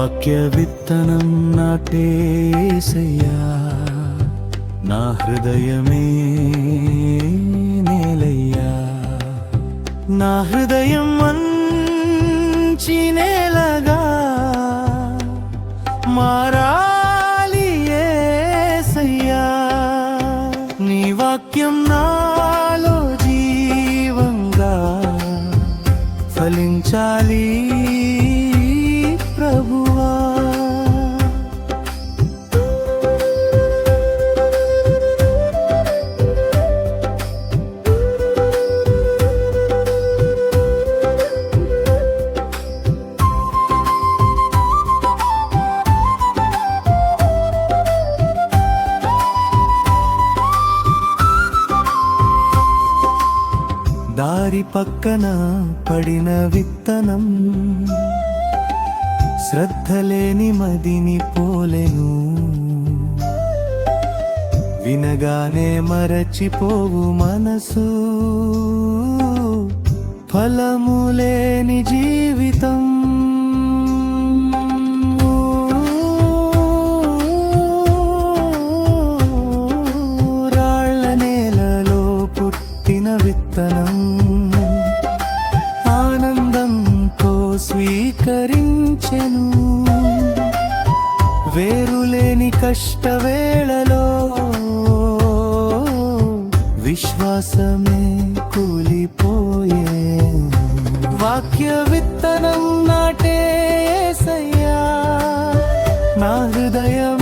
వాక్య విత్తనం నాటేసయ్యా నా హృదయమే నేలయ్యా. నా హృదయం మంచి నేలగా మారాలి ఏసయ్యా నీ వాక్యం నాలో జీవంగా ఫలించాలి ప్రభు. దారి పక్కన పడిన విత్తనం. శ్రద్ధలేని మదిని పోలెను. వినగానే మరచిపోవు మనసు. ఫలములేని జీవితం. స్వీకరించెను. వేరులేని కష్టవేళలో విశ్వాసమే కూలిపోయే. వాక్య విత్తనం నాటే సయ్యా నా హృదయం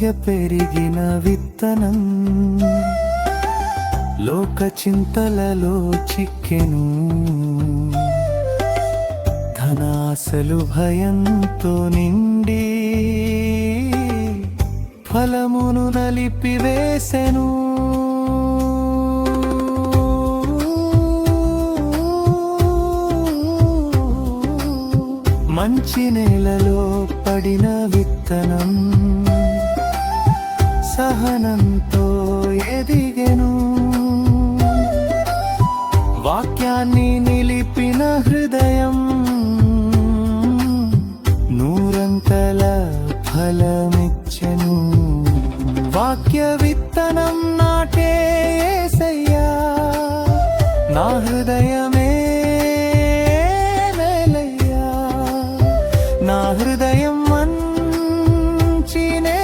మధ్య పెరిగిన విత్తనం. లోక చింతలలో చిక్కెను. ధనాసలు భయంతో నిండి ఫలమును నలిపివేసెను మంచి నేలలో పడిన విత్తనం. సహనంతో ఎదిగెను. వాక్యాన్ని నిలిపిన హృదయం నూరంతల ఫలమిచ్చను. వాక్య విత్తనం నాటే సయ్యా నా హృదయమే మేలయ్యా. నా హృదయం మంచినే